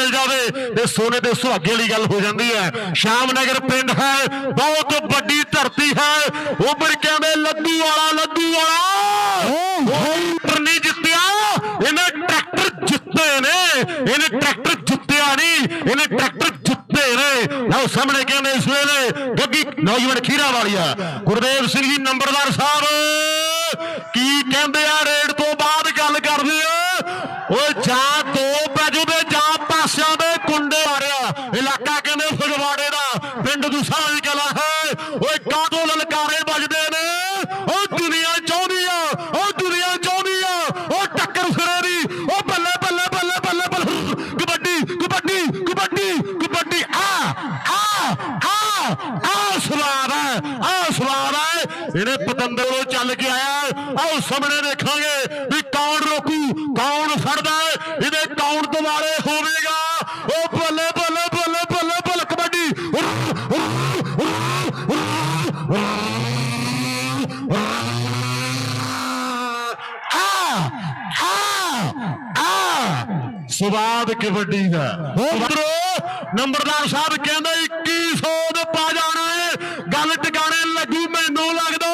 ਮਿਲ ਜਾਵੇ ਤੇ ਸੋਨੇ ਤੇ ਸੁਹਾਗੇ ਵਾਲੀ ਗੱਲ ਹੋ ਜਾਂਦੀ ਹੈ। ਸ਼ਾਮਨਗਰ ਪਿੰਡ ਹੈ ਬਹੁਤ ਵੱਡੀ ਧਰਤੀ ਹੈ। ਉੱਭਰ ਕਹਿੰਦੇ ਲੱਦੂ ਵਾਲਾ ਲੱਦੂ ਵਾਲਾ? ਉਹ ਨਹੀਂ ਜਿੱਤਿਆ। ਇਹਨੇ ਟਰੈਕਟਰ ਜਿੱਤੇ ਨੇ। ਇਹਨੇ ਟਰੈਕਟਰ ਜਿੱਤਿਆ ਨਹੀਂ। ਇਹਨੇ ਟਰੈਕਟਰ ਜਿੱਤੇ ਨੇ। ਲਓ ਸਾਹਮਣੇ ਕਹਿੰਦੇ ਇਸ ਵੇਲੇ ਗੱਗੀ ਨੌਜਵਾਨ ਖੀਰਾ ਵਾਲੀਆ। ਗੁਰਦੇਵ ਸਿੰਘ ਜੀ ਨੰਬਰਦਾਰ ਸਾਹਿਬ ਕੀ ਕਹਿੰਦੇ ਆ? ਰੇਡ ਤੋਂ ਬਾਅਦ ਗੱਲ ਕਰਦੇ ਆ। ਓਏ ਜਾਂ ਦੋ ਪੈਜੂ ਦੇ ਜਾਂ ਪਾਸਿਆਂ ਦੇ ਕੁੰਡੇ ਮਾਰਿਆ ਇਲਾਕਾ ਕਹਿੰਦੇ ਫਗਵਾੜੇ ਦਾ ਪਿੰਡ ਦੁਸਾਂ ਕਲਾ ਹੈ। ਓਏ ਕਾਦੋਂ ਲਲਕਾਰੇ ਵੱਜਦੇ ਨੇ? ਓ ਦੁਨੀਆ ਚਾਹੁੰਦੀ ਆ ਉਹ ਦੁਨੀਆ ਚਾਹੁੰਦੀ ਆ ਉਹ ਟੱਕਰ ਫਿਰੇ ਦੀ। ਓ ਬੱਲੇ ਬੱਲੇ ਬੱਲੇ ਬੱਲੇ ਬੱਲੇ। ਕਬੱਡੀ ਕਬੱਡੀ ਕਬੱਡੀ ਕਬੱਡੀ ਆ ਆ ਆ ਆ ਸਵਾਦ ਹੈ, ਆ ਸਵਾਦ ਹੈ। ਇਹਨੇ ਪਤੰਦਰੋਂ ਚੱਲ ਕੇ ਆਇਆ। ਆਓ ਸਾਹਮਣੇ ਦੇਖਾਂਗੇ ਵੀ ਕੌਣ ਰੋਕੂ, ਕੌਣ ਫੜਦਾ ਹੈ ਇਹਦੇ ਕੌਣ ਦੁਆਰੇ ਹੋਵੇਗਾ ਉਹ ਬੱਲੇ ਬੱਲੇ ਬੱਲੇ ਬੱਲੇ ਬੱਲੇ ਕਬੱਡੀ ਆ ਆ ਆ ਸਵਾਦ ਕਬੱਡੀ ਦਾ ਉਧਰੋ ਨੰਬਰਦਾਰ ਸਾਹਿਬ ਕਹਿੰਦੇ 2100 ਦੇ ਪਾ ਜਾਣਾ ਹੈ ਗੱਲ ਟਿਕਾਣੇ ਲੱਗੂ ਮੈਨੂੰ ਲੱਗਦਾ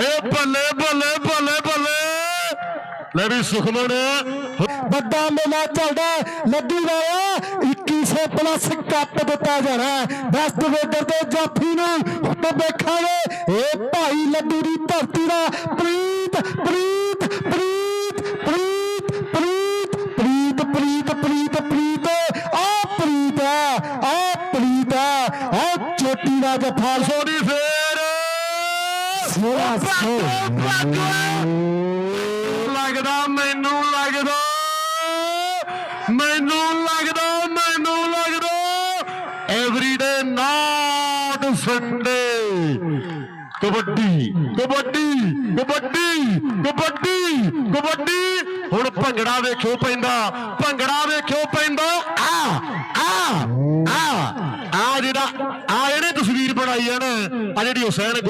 ਏ। ਬੱਲੇ ਬੱਲੇ ਬੱਲੇ ਬੱਲੇ। ਲੈ ਵੀ ਸੁਖਮਨ ਵੱਡਾ ਮੇਲਾ ਚੱਲਦਾ। ਲੱਡੂ ਵਾਲਾ 2100 ਪਲੱਸ ਕੱਪ ਦਿੱਤਾ ਜਾਣਾ। ਬੈਸਟ ਵੇਦਰ ਦੇ ਜਾਫੀ ਨੂੰ ਹੁਣ ਵੇਖਾਂਗੇ ਇਹ ਭਾਈ ਲੱਡੂ ਦੀ ਧਰਤੀ ਦਾ ਪ੍ਰੀਤ ਪ੍ਰੀਤ ਪ੍ਰੀਤ। ਦਾ ਜਫਾ ਸੋਨੀ ਫੇਰ ਸੋਹਣਾ ਸੋ। ਲੱਗਦਾ ਮੈਨੂੰ ਲੱਗਦਾ। ਮੈਨੂੰ ਲੱਗਦਾ ਮੈਨੂੰ ਲੱਗਦਾ। Everyday not Sunday kabaddi kabaddi kabaddi kabaddi kabaddi. ਹੁਣ ਭੰਗੜਾ ਵੇਖਿਓ ਪੈਂਦਾ। ਭੰਗੜਾ ਵੇਖਿਓ ਪੈਂਦਾ। ਆ ਆ। Wilson, era